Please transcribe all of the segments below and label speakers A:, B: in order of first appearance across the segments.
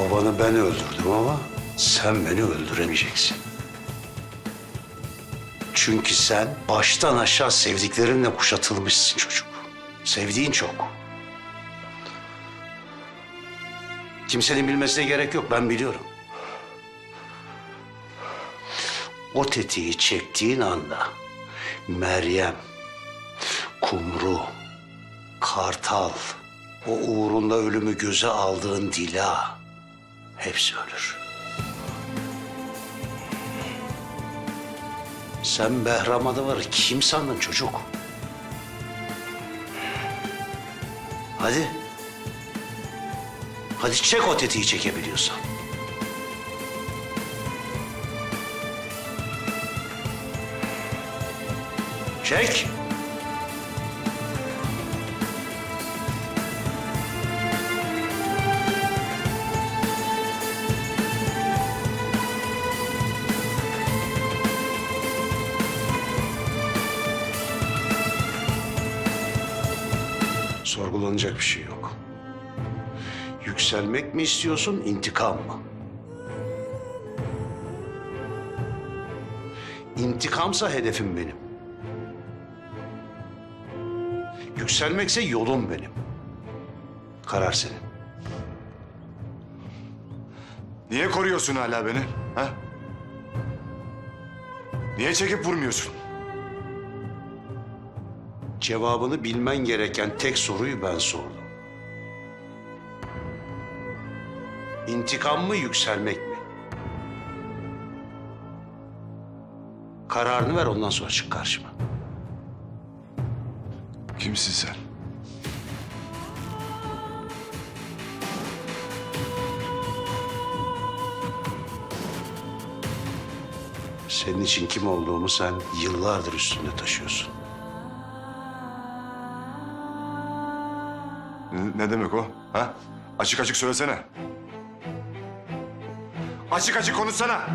A: Babanı ben öldürdüm ama sen beni öldüremeyeceksin. Çünkü sen baştan aşağı sevdiklerinle kuşatılmışsın çocuk. Sevdiğin çok. Kimsenin bilmesine gerek yok, ben biliyorum. O tetiği çektiğin anda Meryem, Kumru, Kartal, o uğrunda ölümü göze aldığın Dila hepsi ölür. Sen Behram Adavar'ı kim sandın çocuk? Hadi. Hadi çek o tetiği çekebiliyorsan. Çek. Sorgulanacak Yükselmek mi istiyorsun, intikam mı? İntikamsa hedefim benim. Yükselmekse yolum benim. Karar senin.
B: Niye koruyorsun hala beni? Ha? Niye çekip vurmuyorsun?
A: Cevabını bilmen gereken tek soruyu ben sordum. İntikam mı, yükselmek mi? Kararını ver ondan sonra çık karşıma.
B: Kimsin sen?
A: Senin için kim olduğumu sen yıllardır üstünde taşıyorsun.
B: Ne, ne demek o? Ha? Açık açık söylesene. Açık açık konuşsana.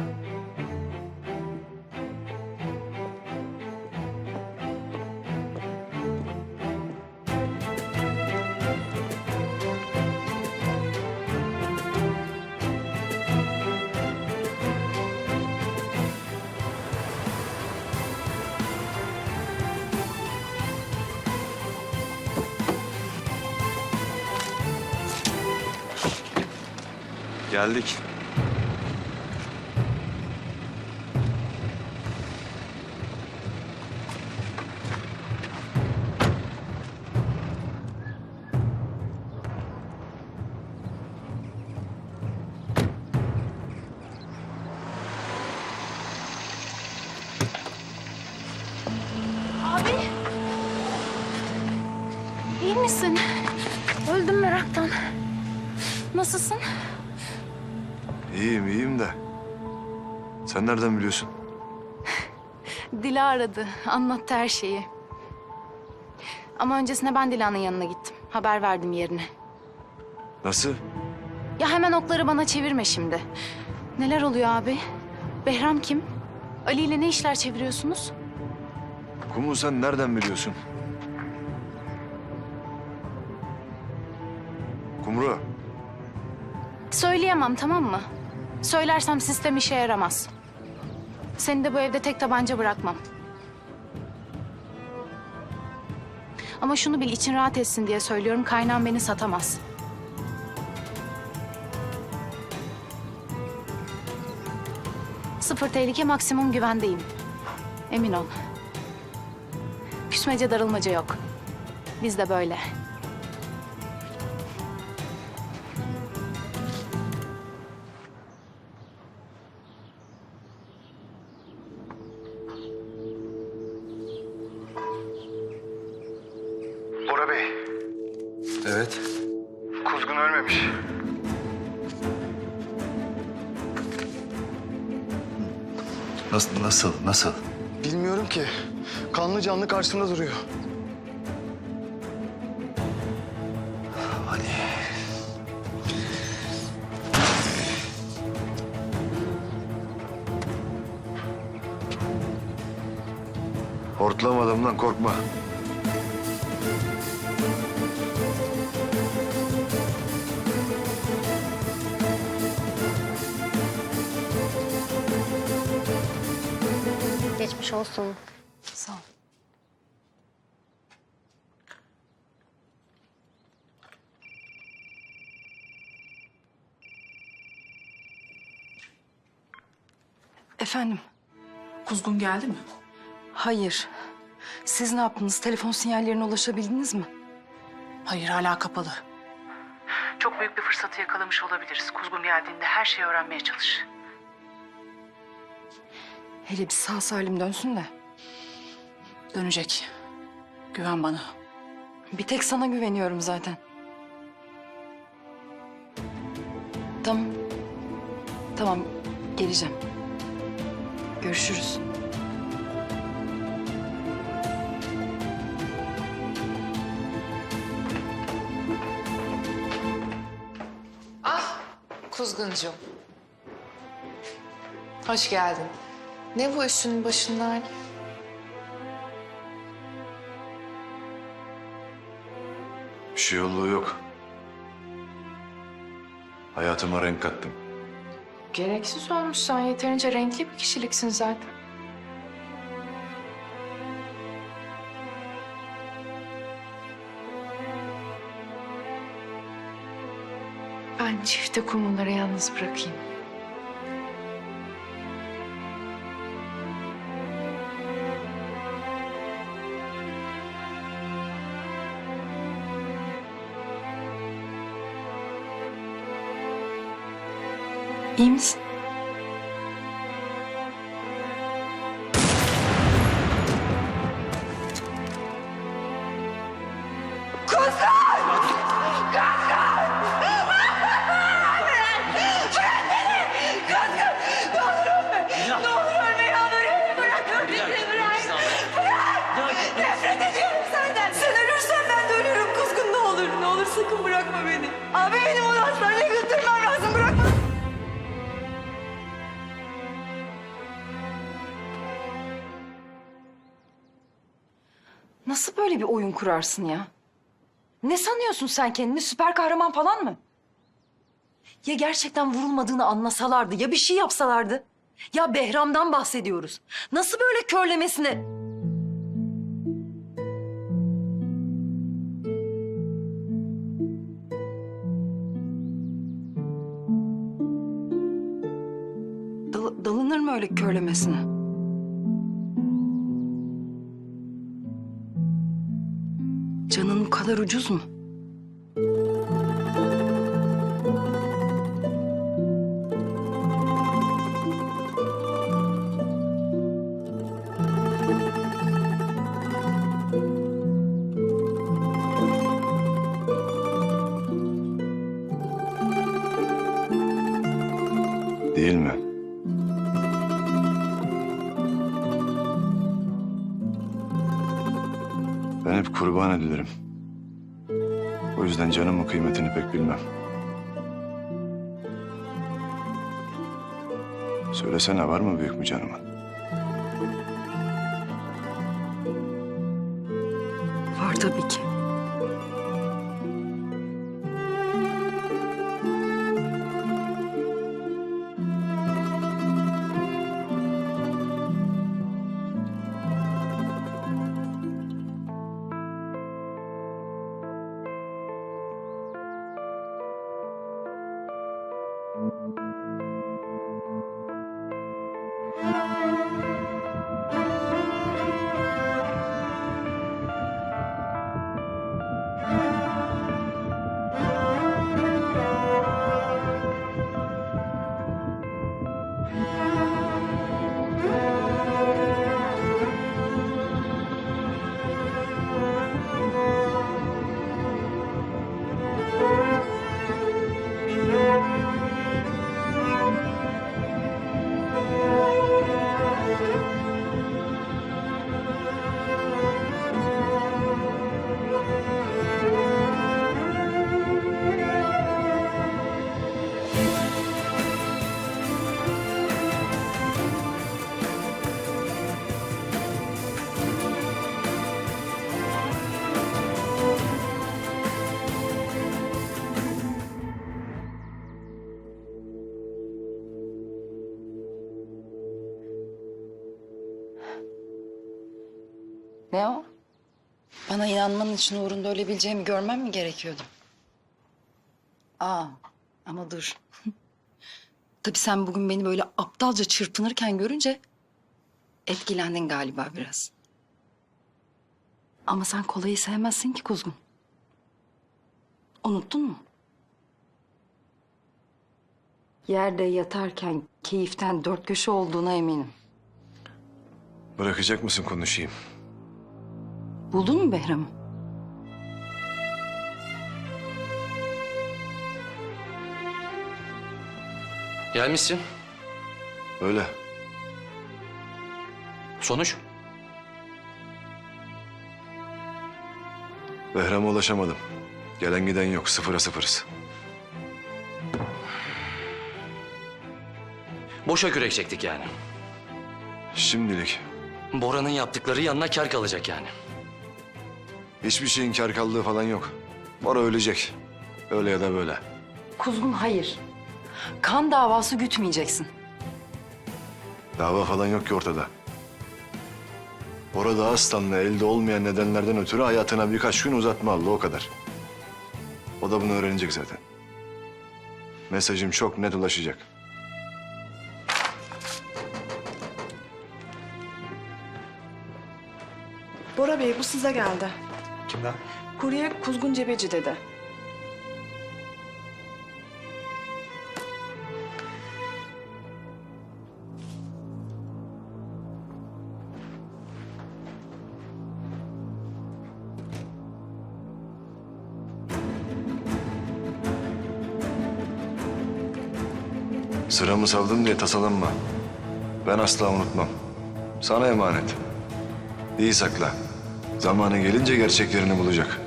B: Geldik. Sen nereden biliyorsun?
C: Dila aradı. Anlattı her şeyi. Ama öncesinde ben Dila'nın yanına gittim. Haber verdim yerine.
B: Nasıl?
C: Ya hemen okları bana çevirme şimdi. Neler oluyor abi? Behram kim? Ali ile ne işler çeviriyorsunuz?
B: Kumu sen nereden biliyorsun? Kumru.
C: Söyleyemem tamam mı? Söylersem sistem işe yaramaz. Seni de bu evde tek tabanca bırakmam. Ama şunu bil için rahat etsin diye söylüyorum. Kaynağım beni satamaz. Sıfır tehlike maksimum güvendeyim. Emin ol. Küsmece darılmaca yok. Biz de böyle.
B: Nasıl nasıl?
D: Bilmiyorum ki. Kanlı canlı karşımda duruyor.
B: Hani? Hortlamadım lan korkma.
E: Geçmiş olsun.
F: Sağ ol. Efendim?
G: Kuzgun geldi mi?
F: Hayır. Siz ne yaptınız? Telefon sinyallerine ulaşabildiniz mi?
G: Hayır hala kapalı. Çok büyük bir fırsatı yakalamış olabiliriz. Kuzgun geldiğinde her şeyi öğrenmeye çalış.
F: Hele bir sağ salim dönsün de.
G: Dönecek. Güven bana.
F: Bir tek sana güveniyorum zaten. Tamam. Tamam, geleceğim. Görüşürüz.
H: Kuzguncuğum. Hoş geldin. Ne bu üstünün başından?
B: Bir şey olduğu yok. Hayatıma renk kattım.
H: Gereksiz olmuş sen. Yeterince renkli bir kişiliksin zaten. Ben çifte kumruları yalnız bırakayım.
F: İyi böyle bir oyun kurarsın ya? Ne sanıyorsun sen kendini süper kahraman falan mı? Ya gerçekten vurulmadığını anlasalardı ya bir şey yapsalardı? Ya Behram'dan bahsediyoruz. Nasıl böyle körlemesine... Dal- dalınır mı öyle körlemesine? Kadar ucuz mu?
B: Değil mi? Ben hep kurban edilirim. O yüzden canımın kıymetini pek bilmem. Söylesene var mı büyük mü canımın?
F: Ne o? Bana inanmanın için uğrunda ölebileceğimi görmem mi gerekiyordu? Aa ama dur. Tabii sen bugün beni böyle aptalca çırpınırken görünce etkilendin galiba biraz. Ama sen kolayı sevmezsin ki kuzgun. Unuttun mu? Yerde yatarken keyiften dört köşe olduğuna eminim.
B: Bırakacak mısın konuşayım?
F: Buldun mu Behram'ı?
E: Gelmişsin.
B: Öyle.
E: Sonuç?
B: Behram'a ulaşamadım. Gelen giden yok. Sıfıra sıfırız.
E: Boşa kürek çektik yani.
B: Şimdilik
E: Bora'nın yaptıkları yanına kar kalacak yani.
B: Hiçbir şeyin kar kaldığı falan yok. Bora ölecek. Öyle ya da böyle.
F: Kuzgun hayır. Kan davası gütmeyeceksin.
B: Dava falan yok ki ortada. Orada Aslan'la elde olmayan nedenlerden ötürü hayatına birkaç gün uzatma aldı o kadar. O da bunu öğrenecek zaten. Mesajım çok net ulaşacak.
H: Bora Bey bu size geldi.
D: Kimden?
H: Kurye Kuzgun Cebeci dedi.
B: Sıramı savdın diye tasalanma. Ben asla unutmam. Sana emanet. İyi sakla. Zamanı gelince gerçek yerini bulacak.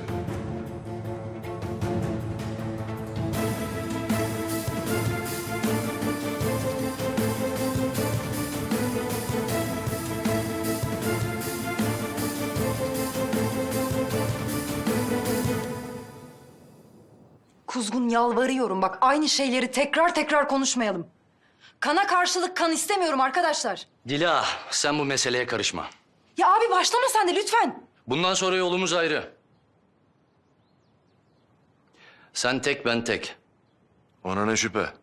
F: Kuzgun yalvarıyorum bak aynı şeyleri tekrar tekrar konuşmayalım. Kana karşılık kan istemiyorum arkadaşlar.
E: Dila sen bu meseleye karışma.
F: Ya abi başlama sen de lütfen.
E: Bundan sonra yolumuz ayrı. Sen tek ben tek.
B: Ona ne şüphe.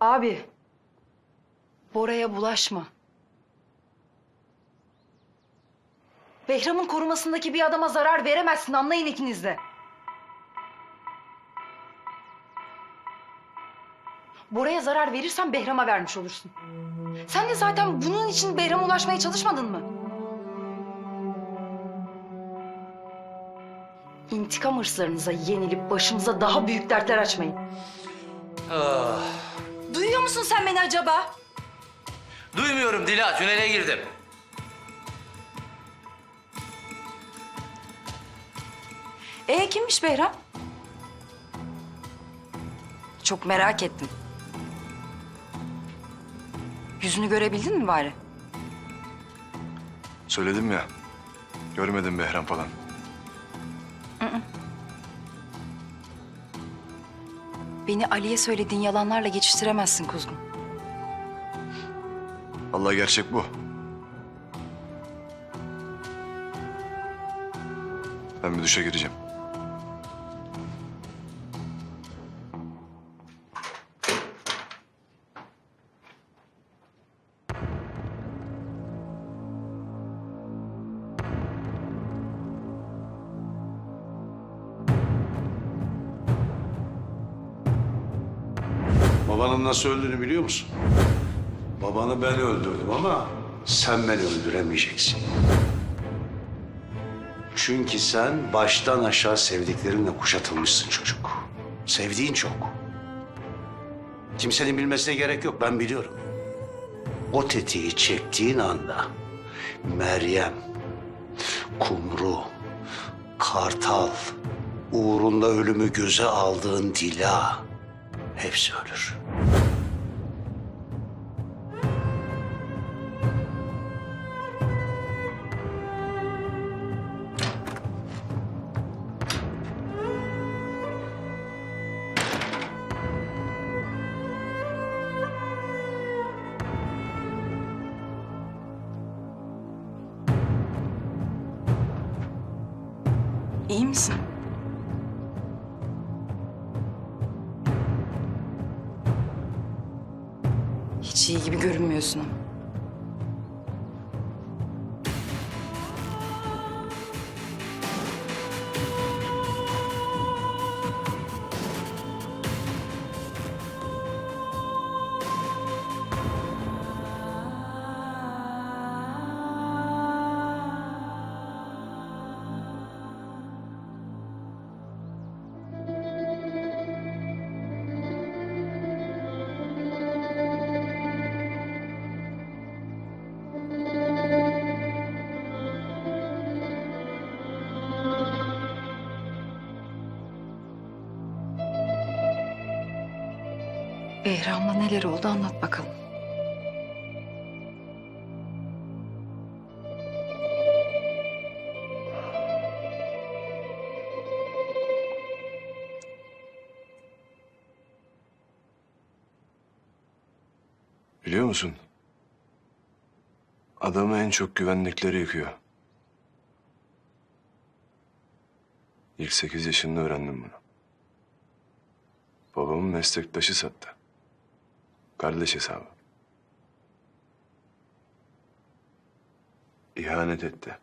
F: Abi. Bora'ya bulaşma. Behram'ın korumasındaki bir adama zarar veremezsin anlayın ikiniz de. Bora'ya zarar verirsen Behram'a vermiş olursun. Sen de zaten bunun için Behram'a ulaşmaya çalışmadın mı? İntikam hırslarınıza yenilip başımıza daha büyük dertler açmayın.
E: Ah,
F: Duyuyor musun sen beni acaba?
E: duymuyorum Dila tünele girdim.
F: E kimmiş Behram? Çok merak ettim. Yüzünü görebildin mi bari?
B: Söyledim ya. Görmedim Behram falan.
F: Beni Ali'ye söylediğin yalanlarla geçiştiremezsin Kuzgun.
B: Allah gerçek bu. Ben bir duşa gireceğim.
A: Babanın nasıl öldüğünü biliyor musun? Babanı ben öldürdüm ama sen beni öldüremeyeceksin. Çünkü sen baştan aşağı sevdiklerinle kuşatılmışsın çocuk. Sevdiğin çok. Kimsenin bilmesine gerek yok ben biliyorum. O tetiği çektiğin anda Meryem, Kumru, Kartal, uğrunda ölümü göze aldığın Dila hepsi ölür.
F: Behram'la neler oldu anlat bakalım.
B: Biliyor musun? Adamı en çok güvendikleri yıkıyor. İlk sekiz yaşında öğrendim bunu. Babamın meslektaşı sattı. Kardeş hesabı. İhanet etti.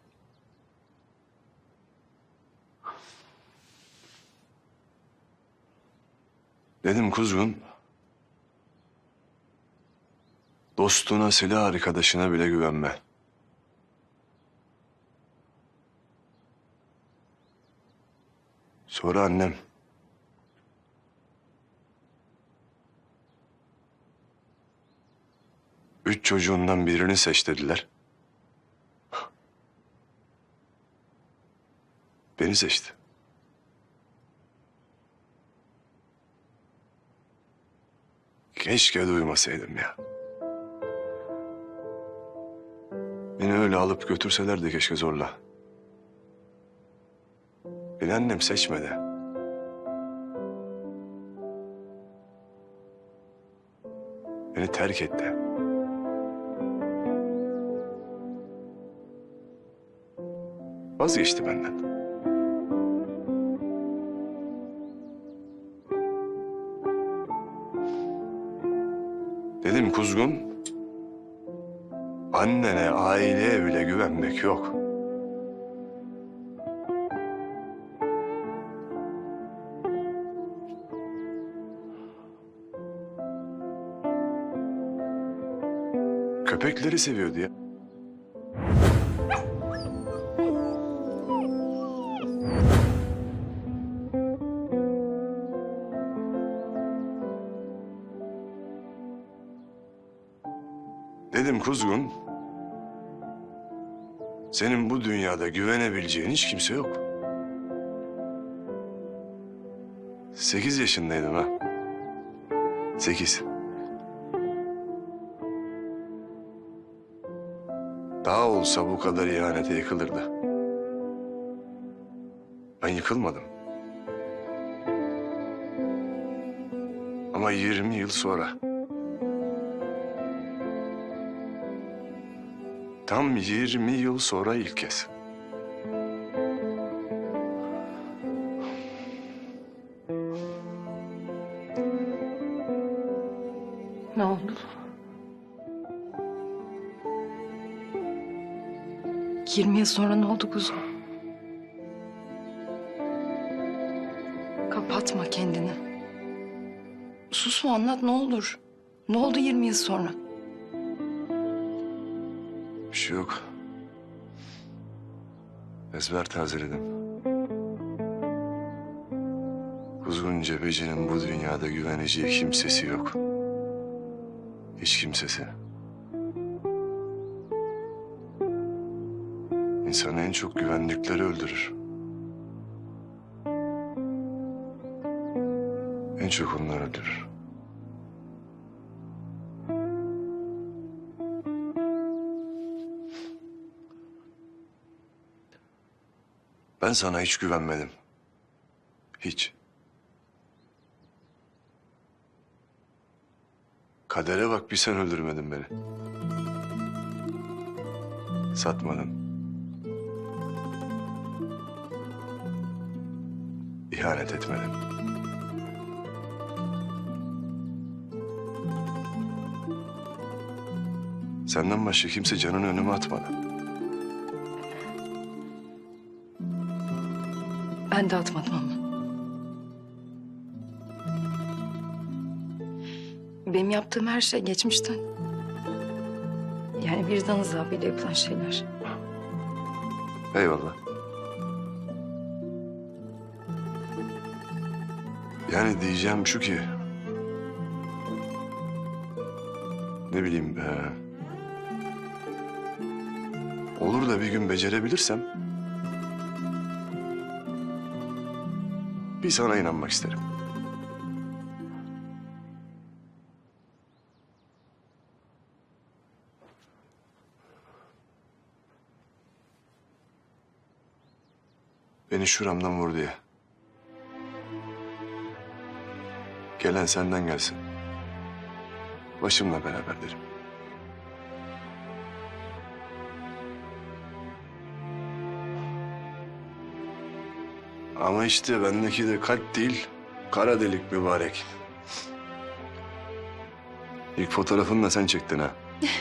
B: Dedim kuzgun. Dostuna, silah arkadaşına bile güvenme. Sonra annem. Üç çocuğundan birini seç dediler. Beni seçti. Keşke duymasaydım ya. Beni öyle alıp götürselerdi keşke zorla. Beni annem seçmedi. Beni terk etti. Vazgeçti benden. Dedim kuzgun, annene, aileye bile güvenmek yok. Köpekleri seviyordu ya. Dedim kuzgun, senin bu dünyada güvenebileceğin hiç kimse yok. Sekiz yaşındaydım ha. Sekiz. Daha olsa bu kadar ihanete yıkılırdı. Ben yıkılmadım. Ama 20 yıl sonra... Tam 20 yıl sonra ilk kez.
F: Ne oldu? Yirmi yıl sonra ne oldu kuzum? Kapatma kendini. Susma anlat ne olur. Ne oldu yirmi yıl sonra?
B: Şey yok. Ezber tazeledim. Kuzgun Cebeci'nin bu dünyada güveneceği kimsesi yok. Hiç kimsesi. İnsanı en çok güvendikleri öldürür. En çok onlar öldürür. Ben sana hiç güvenmedim. Hiç. Kadere bak bir sen öldürmedin beni. Satmadın. ihanet etmedin. Senden başka kimse canını önüme atmadı.
F: Ben de atmadım ama. Benim yaptığım her şey geçmişten. Yani vicdan azabıyla yapılan şeyler.
B: Eyvallah. Yani diyeceğim şu ki... Ne bileyim be... Olur da bir gün becerebilirsem... Bir sana inanmak isterim. Beni şuramdan vur diye. Gelen senden gelsin. Başımla beraber derim. Ama işte bendeki de kalp değil, kara delik mübarek. İlk fotoğrafını da sen çektin ha.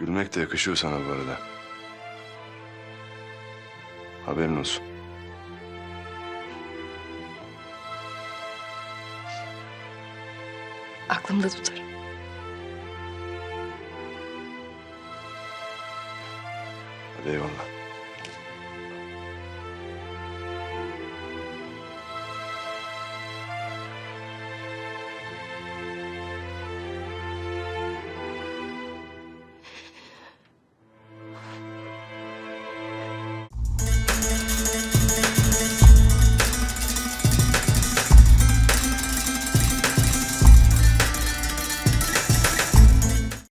B: Gülmek de yakışıyor sana bu arada. Haberin olsun.
F: Aklımda tutarım.
B: Eyvallah.